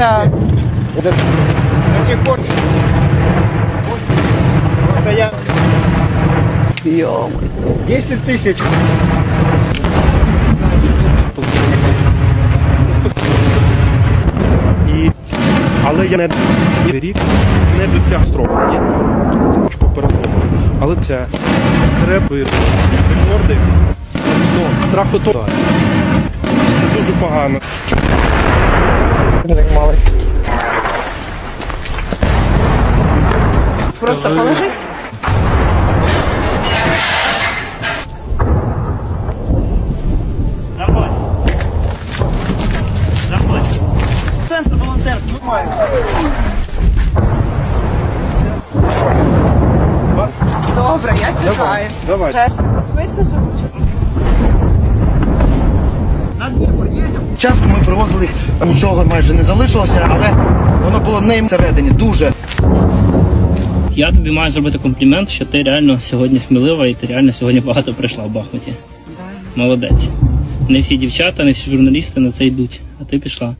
Так. Это до сих пор. Это я Йо. 10 тысяч. І... Але я не і рік не досяг строфу. Ні. Очко перемоги. Але це треба рекорди. Ну, страху то. Це дуже погано. Просто положись. Центр волонтерства. Добре, я чекаю. Давай. Вже звично живучи. Часто ми привозили, нічого майже не залишилося, але воно було не всередині дуже. Я тобі маю зробити комплімент, що ти реально сьогодні смілива і ти реально сьогодні багато прийшла в Бахмуті. Молодець. Не всі дівчата, не всі журналісти на це йдуть, а ти пішла.